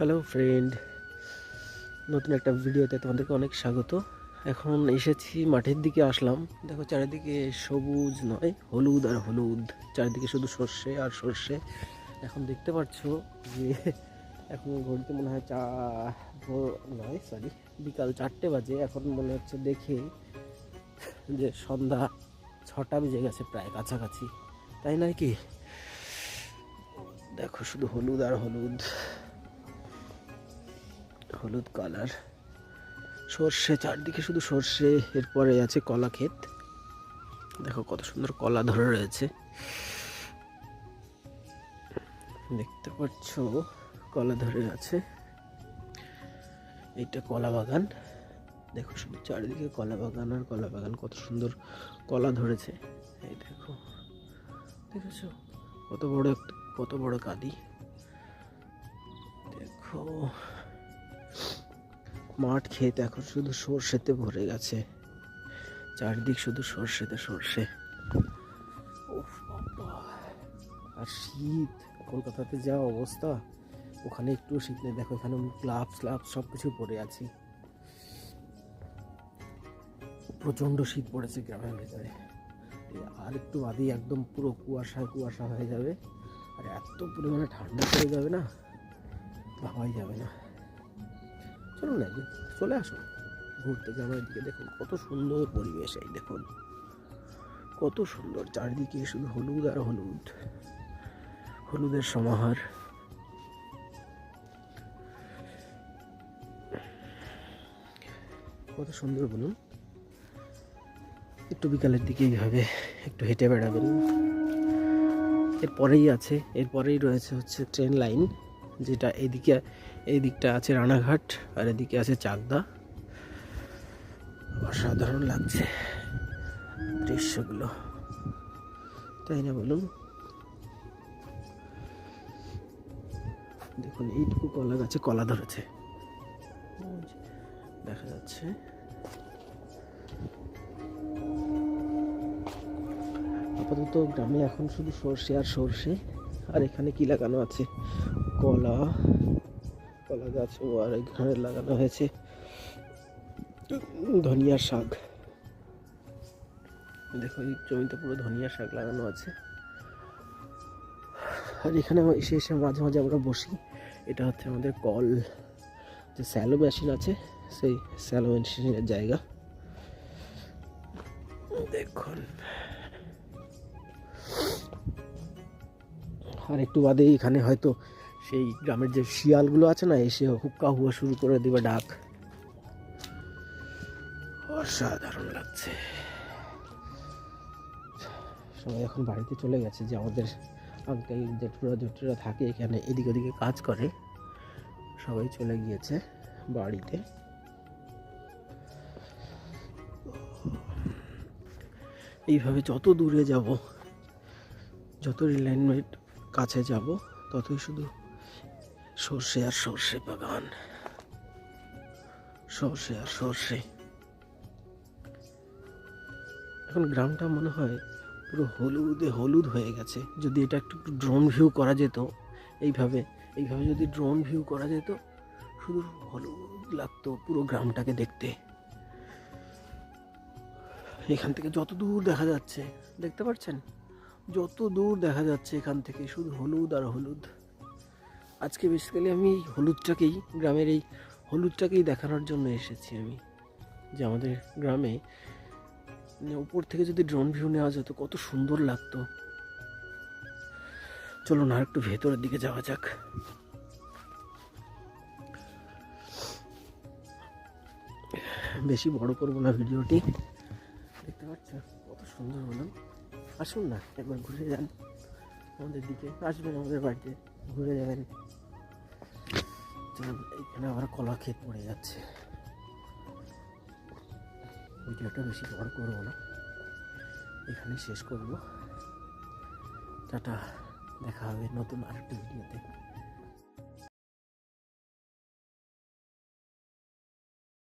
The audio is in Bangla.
হ্যালো ফ্রেন্ড নতুন একটা ভিডিওতে তোমাদেরকে অনেক স্বাগত। এখন এসেছি মাঠের দিকে আসলাম। দেখো, চারিদিকে সবুজ নয়, হলুদ আর হলুদ। চারিদিকে শুধু সর্ষে আর সর্ষে। এখন দেখতে পাচ্ছ যে এখন ঘড়িতে মনে হয় চা নয় সরি বিকাল চারটে বাজে। এখন মনে হচ্ছে দেখে যে সন্ধ্যা ছটা বেজে গেছে প্রায় কাছাকাছি। তাই নয় কি? দেখো, শুধু হলুদ আর হলুদ। হলুদ কালার। সর্ষে, চারদিকে শুধু সর্ষে, এরপরে আছে কলা ক্ষেত। দেখো কত সুন্দর কলা ধরে রয়েছে। দেখতে পাচ্ছ, কলা ধরে আছে। এইটা কলা বাগান। দেখো শুধু চারিদিকে কলা বাগান আর কলা বাগান, কত সুন্দর কলা ধরেছে। এই দেখো। দেখেছ? কত বড় কত বড় কাঁদি। দেখো। মাঠ ক্ষেত এখন শুধু সর্ষেতে ভরে গেছে। চারদিক শুধু সর্ষেতে, সর্ষে। আর শীত, কলকাতাতে যা অবস্থা, ওখানে একটু শীত নেই। দেখো, এখানে গ্লাভস গ্লাভস সব কিছু পরে আছি। প্রচণ্ড শীত পড়েছে গ্রামের ভেতরে। আর একটু বাদেই একদম পুরো কুয়াশা কুয়াশা হয়ে যাবে। আর এত পরিমাণে ঠান্ডা পড়ে যাবে না? ভাবাই যাবে না। চলুন একদিন চলে আসুন। ঘুরতে গ্রামের দিকে দেখুন কত সুন্দর পরিবেশ এই দেখুন। কত সুন্দর, চারিদিকে শুধু হলুদ আর হলুদ। হলুদের সমাহার। কত সুন্দর বলুন। একটু বিকালের দিকে এইভাবে একটু হেঁটে বেড়াবেন। এরপরেই আছে, এরপরেই রয়েছে হচ্ছে ট্রেন লাইন, যেটা এদিকে এই দিকটা আছে রানাঘাট আর এদিকে আছে চাকদা। অসাধারণ লাগছে দৃশ্যগুলো। তাই না বলুন? দেখুন, এইটুকু কলা গাছে কলা ধরেছে। দেখা যাচ্ছে। আপাতত গ্রামে এখন শুধু সর্ষে আর সর্ষে। আর এখানে কি লাগানো আছে? কলা কলা গাছও আর এখানে লাগানো হয়েছে। ধনিয়া শাক। দেখো, এই জমিতে পুরো ধনিয়া শাক লাগানো আছে। আর এখানে এসে এসে মাঝে মাঝে আমরা বসি। এটা হচ্ছে আমাদের কল। যে স্যালো মেশিন আছে, সেই স্যালো মেশিনের জায়গা। দেখুন। আর একটু বাদে এখানে হয়তো সেই গ্রামের যে শিয়ালগুলো আছে না, এসে হুক্কা হুয়া শুরু করে দিবে ডাক। অসাধারণ লাগছে। সবাই এখন বাড়িতে চলে গেছে যে আমাদের আঙ্কেল জেঠুরা জেঠুরা থাকে এখানে, এদিক ওদিকে কাজ করে। সবাই চলে গিয়েছে বাড়িতে। এইভাবে যত দূরে যাব, যত রিলাইনমেন্ট কাছে যাব, ততই শুধু সর্ষে আর সর্ষে বাগান সর্ষে আর সর্ষে। এখন গ্রামটা মনে হয় পুরো হলুদে হলুদ হয়ে গেছে। যদি এটা একটু ড্রোন ভিউ করা যেত, এইভাবে এইভাবে যদি ড্রোন ভিউ করা যেত, শুধু হলুদ লাগতো পুরো গ্রামটাকে দেখতে। এখান থেকে যত দূর দেখা যাচ্ছে, দেখতে পাচ্ছেন যত দূর দেখা যাচ্ছে এখান থেকে, শুধু হলুদ আর হলুদ। আজকে বেসিক্যালি আমি হলুদটাকেই, গ্রামের এই হলুদটাকেই দেখানোর জন্য এসেছি আমি। যে আমাদের গ্রামে মানে উপর থেকে যদি ড্রোন ভিউ নেওয়া যেত, কত সুন্দর লাগতো। চলুন আর একটু ভেতরের দিকে যাওয়া যাক। বেশি বড় করব না ভিডিওটি। দেখতে পাচ্ছ? কত সুন্দর হলো। আসুন না, একবার ঘুরে যান। আমাদের দিকে আসবেন আমাদের বাড়িতে। ঘুরে যাবেন। এখানে আবার কলা ক্ষেত পড়ে যাচ্ছে। ভিডিওটা বেশি বড় করব না। এখানে শেষ করব। টাটা, দেখা হবে নতুন আরেকটি ভিডিওতে।